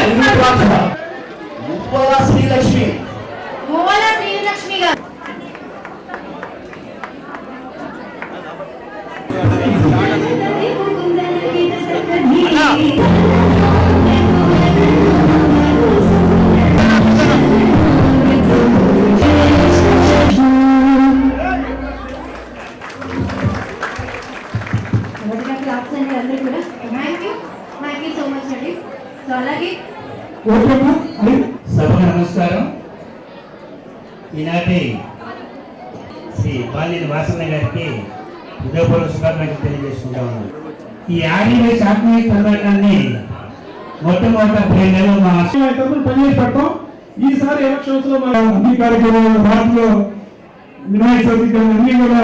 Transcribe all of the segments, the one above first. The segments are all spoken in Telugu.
తర్వాత మువ్వల శ్రీలక్ష్మి మువ్వల శ్రీలక్ష్మి గారు మొదటిగా క్లాప్స్ అండి అందరూ కూడా thank you thank you so much అండి సో అలాగే ఓకేనా అది సభకు నమస్కారం. ఈనాటి శ్రీ బాలిని వాసన్న గారికి హృదయపూర్వక శుభాకాంక్షలు తెలియజేసుకుంటా ఉన్నాను. ఈ ఆర్యవేశ ఆత్మీయ సమ్మేళనాన్ని మొట్టమొదట నెలలు మా పనిచేసి పెడతాం. ఈసారి ఎలక్షన్స్లో మన అన్ని కార్యక్రమాలు వాటిలో వినాయక చవితి అన్ని కూడా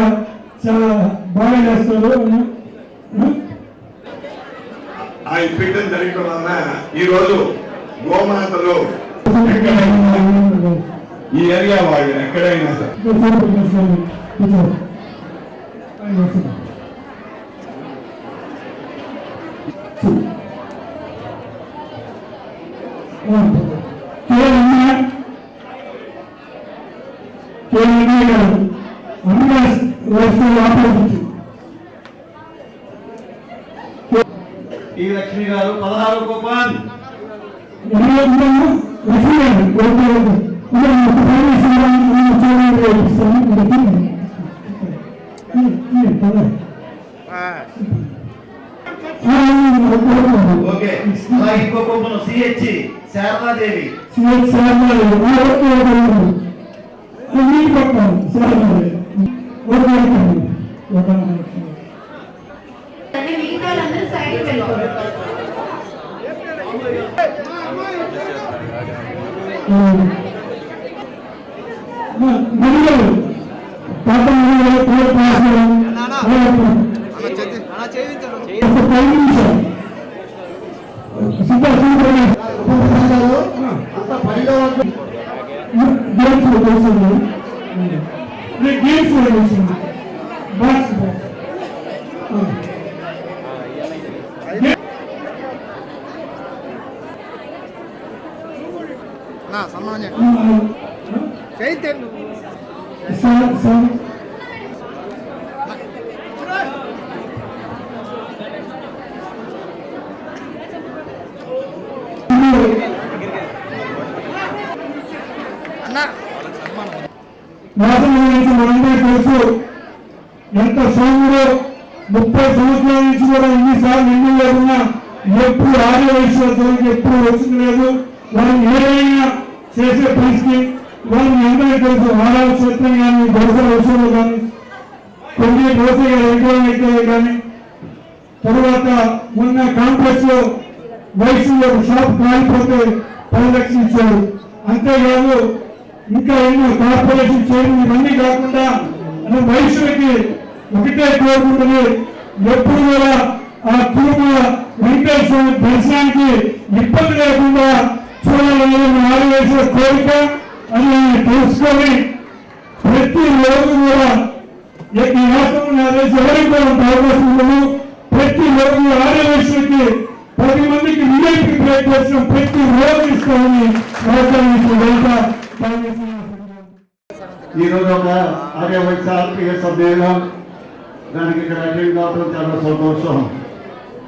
చాలా బాగా చేస్తారు ఆ? ఆయన పీఠం జరగడం వలన ఈ రోజు గోమాతలు ఈ ఏరియా వాళ్ళు ఎక్కడైనా సరే ఒకసారి పెట్టేస్తాను. కూర్చో. ఆయన వస్తున్నారు. ఆ, కేవలం కేవలం గారు అన్ని రాష్ట్రాలు ఆపేవచ్చు ఈ లక్ష్మి గారు పదహారు కూపన్ ఎన్నో ఉన్నాము లక్ష్మీ గారు ఓకే అలాగే ఇంకో కూపన్ శారదాదేవి. అంటే గేమ్స్ వేసింది గేమ్స్ వేసింది బాక్స్ sir sir ఎంత సోముడు ముప్పై సంవత్సరాల నుంచి కూడా ఎన్నిసార్లు ఎమ్మెల్యే ఉన్నా ఎప్పుడు ఆర్య వైశ్వరికి ఎప్పుడు వచ్చింది లేదు వాళ్ళని ఏదైనా చేసే పరిస్థితి వాళ్ళని అందరికీ తెలుసు ఆరాధ క్షేత్రం కానీ దర్శన విషయంలో కానీ కొన్ని దోస అయితే కానీ తర్వాత మొన్న కాంప్లెక్స్లో వైశ్యులు షాప్ కాలిపోతే పరిరక్షణ ఇచ్చారు. అంతేకాదు ఇంకా ఎన్నో కార్పొరేషన్ చేయడం ఇవన్నీ కాకుండా మన వయసులకి ఒకటే కోరుకుంటుంది. ఎప్పుడు కూడా ఆ తిరుమల వెంకటేశ్వర దర్శనానికి ఇబ్బంది లేకుండా నాలుగేసిన కోరిక అని ఆయన తెలుసుకొని ప్రతి రోజు కూడా ఈ రాష్ట్రంలో నా ఎవరికి కూడా అవకాశం ఉండదు ప్రతి రోజు ఆర్యవేశ్వరికి పది మందికి విజయకి ప్లేట్ ప్రతి రోజు ఇస్తామని ఈరోజు ఒక ఆర్యవైశ్య ఆత్మీయ సమ్మేళనం. దానికి ఇక్కడ అటెండ్ కావడం చాలా సంతోషం.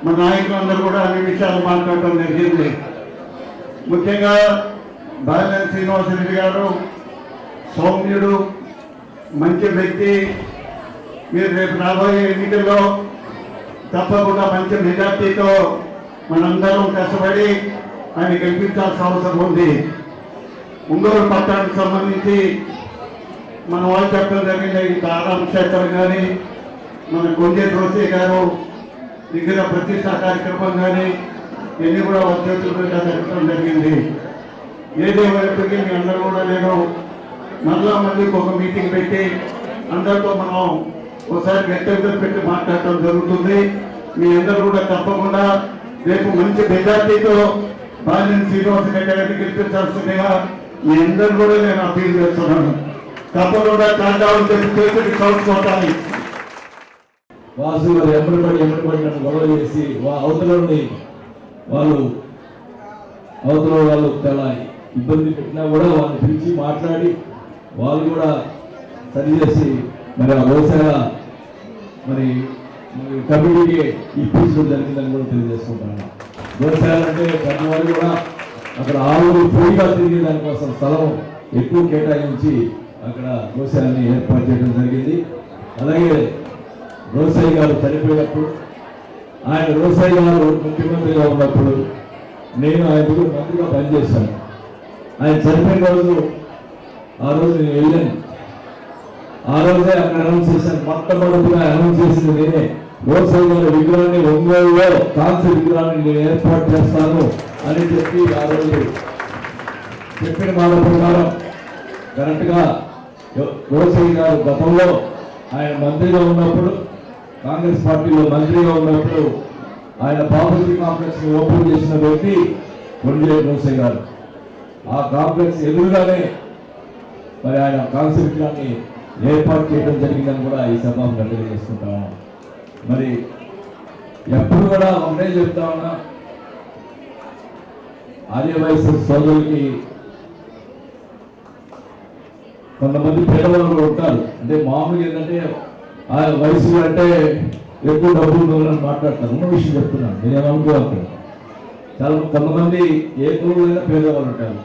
మా నాయకులందరూ కూడా అన్ని విషయాలు మాట్లాడటం జరిగింది. ముఖ్యంగా బాలినేని శ్రీనివాసరెడ్డి గారు సౌమ్యుడు మంచి వ్యక్తి. మీరు రేపు రాబోయే ఎన్నికల్లో తప్పకుండా మంచి మెజార్టీతో మనందరం కష్టపడి ఆయన గెలిపించాల్సిన అవసరం ఉంది. ఉంగూరు పట్టణానికి సంబంధించి మన వాళ్ళు చెప్పడం జరిగింది. ఈ క్షేత్రం కానీ మన కొంజే రోసే గారు దగ్గర ప్రతిష్టా కార్యక్రమం కానీ ఇవన్నీ కూడా ఒక జరగడం జరిగింది. ఏదేమైనప్పటికీ మీ అందరూ కూడా నేను మరలా మందికి ఒక మీటింగ్ పెట్టి అందరితో మనం ఒకసారి గెట్ పెట్టి మాట్లాడటం జరుగుతుంది. మీ అందరూ కూడా తప్పకుండా రేపు మంచి మెజార్టీతో బాలిన శ్రీనివాస రెడ్డి గారిని గెలిపించాల్సిందిగా మీ అందరూ కూడా నేను అప్పీల్ చేస్తున్నాను. తప్పకుండా కాండాలు చెప్పి చేతుడి వాసు మరి ఎమ్మడి పడి ఎమ్మడి పడి నన్ను గొడవ చేసి వా అవతలని వాళ్ళు అవతల వాళ్ళు చాలా ఇబ్బంది పెట్టినా కూడా వాళ్ళని పిలిచి మాట్లాడి వాళ్ళు కూడా సరిచేసి మరి ఆ వ్యవసాయ మరి కమిటీకి ఇప్పించడం జరిగిందని కూడా తెలియజేసుకుంటాను వ్యవసాయాలు అంటే పెద్దవాళ్ళు కూడా అక్కడ ఆవులు ఫ్రీగా తిరిగే దానికోసం స్థలం ఎక్కువ కేటాయించి అక్కడ వ్యవసాయాన్ని ఏర్పాటు చేయడం జరిగింది. అలాగే రోసయ్య గారు చనిపోయినప్పుడు ఆయన రోసయ్య గారు ముఖ్యమంత్రిగా ఉన్నప్పుడు నేను ఆయన మంత్రిగా పనిచేశాను. ఆయన చనిపోయిన రోజు ఆ రోజు నేను వెళ్ళాను. ఆ రోజే అక్కడ అనౌన్స్ చేశాను మొట్టమొదటిగా అనౌన్స్ చేసింది నేనే. రోసయ్య గారి విగ్రహాన్ని ఒంగోలులో కాంస్య విగ్రహాన్ని నేను ఏర్పాటు చేస్తాను అని చెప్పి ఆ రోజు చెప్పిన మాట ప్రకారం కరెక్ట్గా రోసయ్య గారు గతంలో ఆయన మంత్రిగా ఉన్నప్పుడు కాంగ్రెస్ పార్టీలో మంత్రిగా ఉన్నప్పుడు ఆయన బాపూజీ కాంప్లెక్స్ని ఓపెన్ చేసిన వ్యక్తి కొండేరు రోసయ్య గారు. ఆ కాంప్లెక్స్ ఎదురుగానే మరి ఆయన కాంగ్రెస్ విగ్రహాన్ని ఏర్పాటు చేయడం జరిగిందని కూడా ఈ సభ తెలియజేసుకుంటాము మరి ఎప్పుడు కూడా ఒకటే చెప్తా ఉన్నా ఆర్య వయసు సోదరులకి కొంతమంది పేదవాళ్ళు ఉంటారు. అంటే మామూలుగా ఏంటంటే ఆ వయసు అంటే ఎక్కువ డబ్బులు ఉన్నవాళ్ళని మాట్లాడతాను ఉన్న విషయం చెప్తున్నాను. నేనేమనుకోవాలి చాలా కొంతమంది ఏ కులంలో పేదవాళ్ళు ఉంటారు.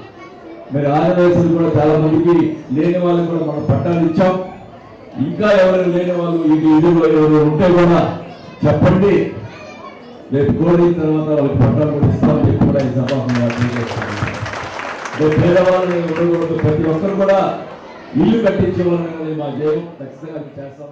మరి ఆర్య వయసులు కూడా చాలా మందికి లేని వాళ్ళకి కూడా మనం పట్టాలు ఇచ్చాం. ఇంకా ఎవరైనా లేని వాళ్ళు ఇది ఇదిలో ఎవరు ఉంటే కూడా చెప్పండి. రేపు కోడిన తర్వాత వాళ్ళకి పట్టాలు కూడా ఇస్తామని చెప్పి కూడా ఈ సభాముగా రేపు పేదవాళ్ళని ఉండకూడదు. ప్రతి ఒక్కరు కూడా ఇల్లు కట్టించే వాళ్ళని మా జయం ఖచ్చితంగా చేస్తాం.